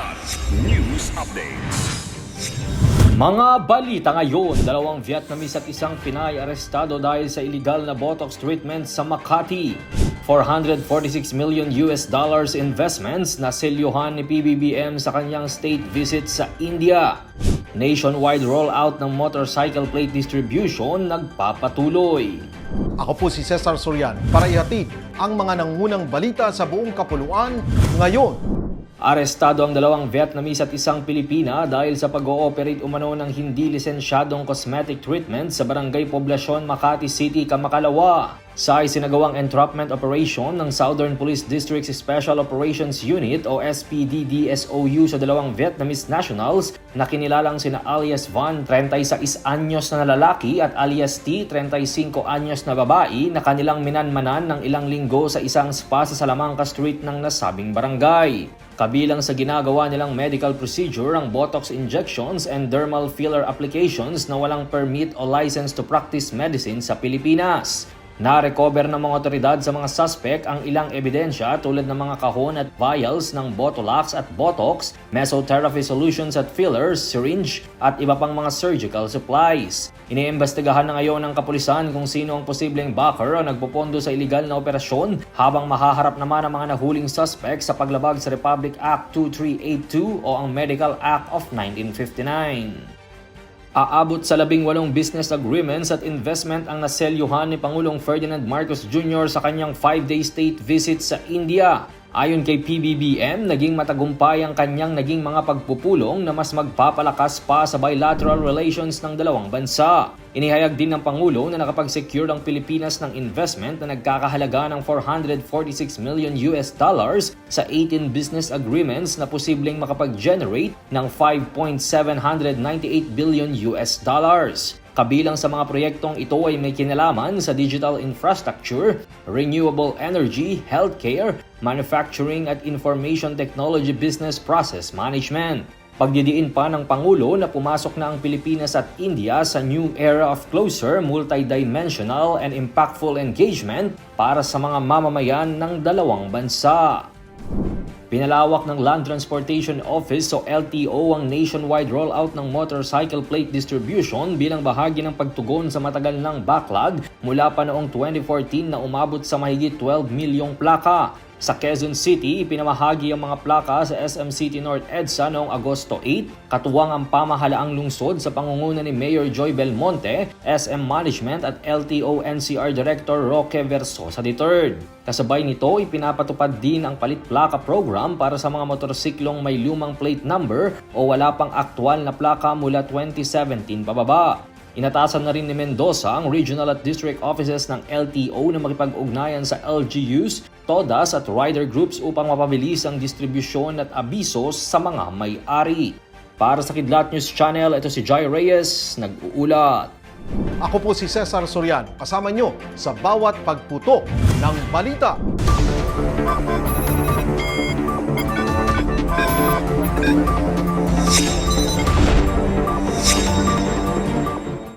Kilat News Updates. Mga balita ngayon, dalawang Vietnamese at isang Pinay arestado dahil sa illegal na Botox treatment sa Makati. 446 million US dollars investments na selyuhan ni PBBM sa kanyang state visit sa India. Nationwide rollout ng motorcycle plate distribution nagpapatuloy. Ako po si Cesar Sorian para ihatid ang mga nangunang balita sa buong kapuluan ngayon. Arestado ang dalawang Vietnamese at isang Pilipina dahil sa pag-ooperate umano ng hindi lisensyadong cosmetic treatment sa Barangay Poblasyon, Makati City, Kamakalawa. Sa isinagawang entrapment operation ng Southern Police District's Special Operations Unit o SPD-DSOU sa dalawang Vietnamese nationals na kinilalang sina alias Van, 36 anyos na lalaki at alias T, 35 anyos na babae na kanilang minanmanan ng ilang linggo sa isang spa sa Salamanca Street ng nasabing barangay. Kabilang sa ginagawa nilang medical procedure ang Botox injections and dermal filler applications na walang permit o license to practice medicine sa Pilipinas. Na-recover ng mga otoridad sa mga suspect ang ilang ebidensya tulad ng mga kahon at vials ng Botolax at Botox, mesotherapy solutions at fillers, syringe at iba pang mga surgical supplies. Iniimbestigahan na ngayon ng kapulisan kung sino ang posibleng backer o nagpupondo sa iligal na operasyon habang mahaharap naman ang mga nahuling suspect sa paglabag sa Republic Act 2382 o ang Medical Act of 1959. Aabot sa labing walong business agreements at investment ang naselyuhan ni Pangulong Ferdinand Marcos Jr. sa kanyang 5-day state visit sa India. Ayon kay PBBM, naging matagumpay ang kanyang naging mga pagpupulong na mas magpapalakas pa sa bilateral relations ng dalawang bansa. Inihayag din ng Pangulo na nakapag-secure ang Pilipinas ng investment na nagkakahalaga ng 446 million US dollars sa 18 business agreements na posibleng makapag-generate ng 5.798 billion US dollars. Kabilang sa mga proyektong ito ay may kinalaman sa digital infrastructure, renewable energy, healthcare, manufacturing at information technology business process management. Pagdidiin pa ng Pangulo na pumasok na ang Pilipinas at India sa new era of closer, multidimensional and impactful engagement para sa mga mamamayan ng dalawang bansa. Pinalawak ng Land Transportation Office o LTO ang nationwide rollout ng motorcycle plate distribution bilang bahagi ng pagtugon sa matagal ng backlog mula pa noong 2014 na umabot sa mahigit 12 milyong plaka. Sa Quezon City, pinamahagi ang mga plaka sa SM City North EDSA noong Agosto 8, katuwang ang pamahalaang lungsod sa pangunguna ni Mayor Joy Belmonte, SM Management at LTO NCR Director Roque Versosa III. Kasabay nito, ipinapatupad din ang palit plaka program para sa mga motorsiklong may lumang plate number o wala pang aktwal na plaka mula 2017 pababa. Inatasan na rin ni Mendoza ang regional at district offices ng LTO na makipag-ugnayan sa LGUs, TODAS at rider groups upang mapabilis ang distribusyon at abiso sa mga may-ari. Para sa Kidlat News Channel, ito si Jai Reyes, nag-uulat. Ako po si Cesar Sorian, kasama nyo sa bawat pagputo ng balita.